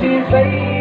Isa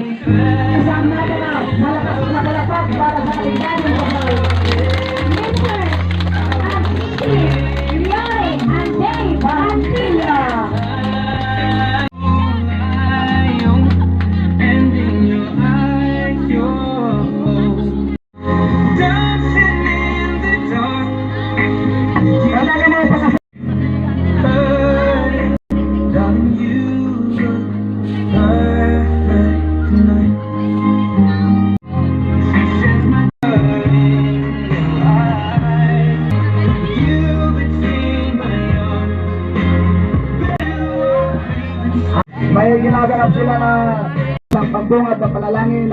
Isang natin na malakas na palakpak para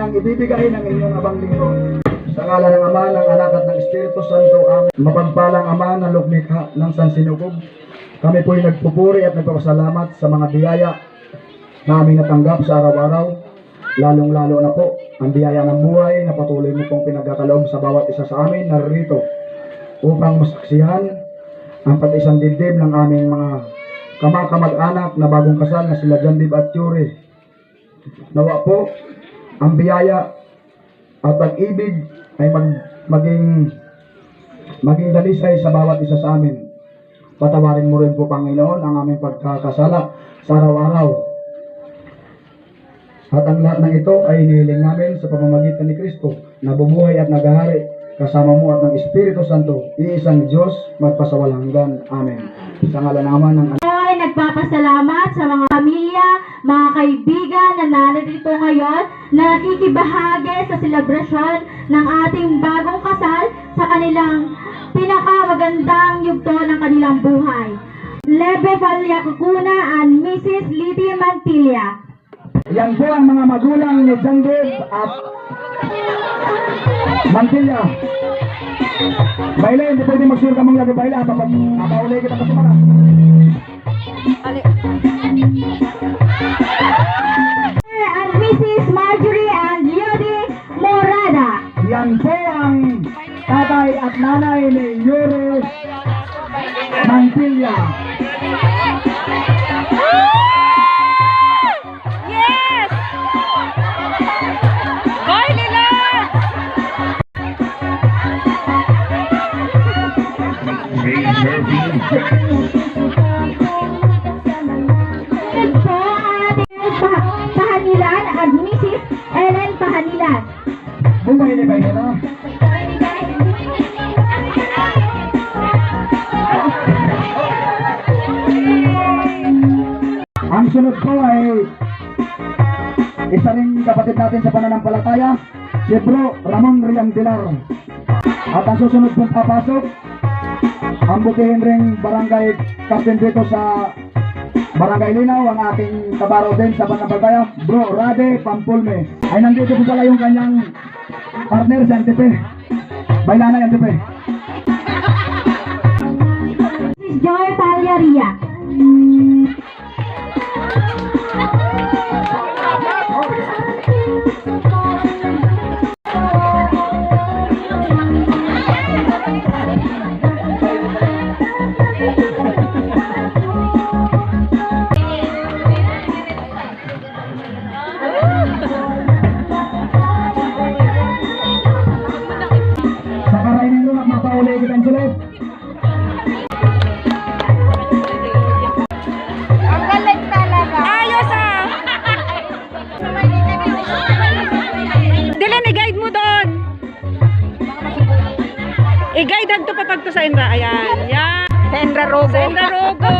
ang ibibigay ng inyong abang lingkod. Sa ngala ng Ama, ng Anak at ng Espiritu Santo, Amen. Mapagpalang Ama na lukmikha ng Sansinukob, kami po'y nagpupuri at nagpapasalamat sa mga biyaya na aming natanggap sa araw-araw. Lalong-lalo na po ang biyaya ng buhay na patuloy mo pong pinagkakaloob sa bawat isa sa amin narito upang masaksihan ang pag-isang dibdib ng aming mga kamakamag-anak na bagong kasal na sila John Dib at Yuri. Nawa po ang biyaya at pag-ibig ay mag, maging maging dalisay sa bawat isa sa amin. Patawarin mo rin po Panginoon ang aming pagkakasala sa araw-araw. At ang lahat ng ito ay inihiling namin sa pamamagitan ni Kristo na bumuhay at nagahari kasama mo at ng Espiritu Santo, iisang Diyos magpasawalang hanggan. Amen. Sa ngalan ng Ama ng nagpapasalamat sa mga pamilya, mga kaibigan na narito ngayon na nakikibahagi sa selebrasyon ng ating bagong kasal sa kanilang pinakamagandang yugto ng kanilang buhay. Lebe Valyakuna and Mrs. Liddy Mantilla. Yan po ang mga magulang ni Jandib at Mantilla. Baila, hindi pwede mag-sure ka mong lagi baila. Kapag mapauli kita kasi mana. And Ang sunod po ay isa ring kapatid natin sa pananampalataya, si Bro Ramon Rian Pilar. At ang susunod pong papasok, ang butihin ring barangay Captain dito sa Barangay Linaw, ang ating kabaro din sa pananampalataya, Bro Rade Pampulme. Ay nandito po pala yung kanyang partner si Antipe. Bailana yung Antipe. Mrs. Joy Palyaria. I-guide hagto pa pagto sa Indra. Ayan. Yan. Sa Indra Rogo. Sa Indra Rogo.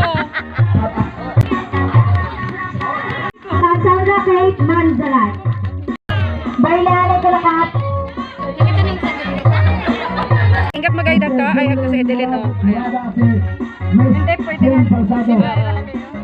Cassandra Kate Manzalan. Bailale Kalakat. Ingat mag-guide hagto. Ay, hagto sa Edelin, oh. Hindi, pwede na. Mr.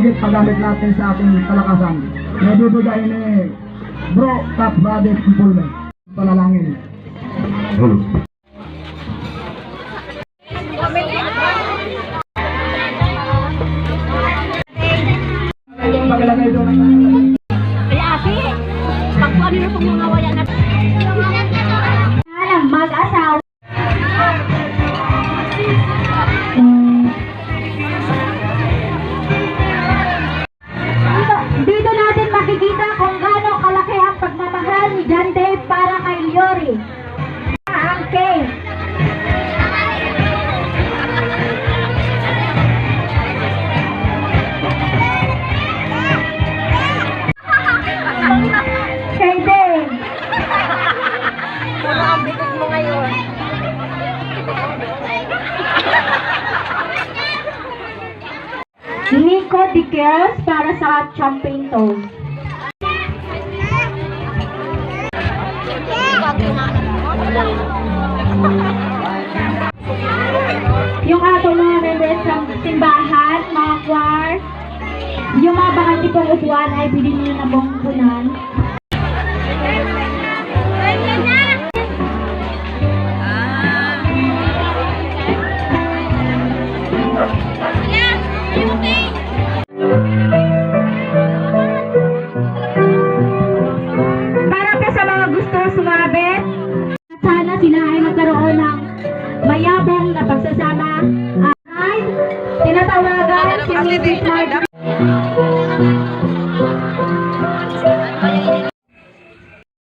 Lalo tigit paggamit natin sa ating kalakasan. Nabibigay ni Bro Top Brother Impulment. Panalangin. Pagalagay doon ng Diqueros para sa champagne toast. Yung atong mga members ng simbahan, mga choir, yung mga bakante pong upuan ay pwede nyo na pong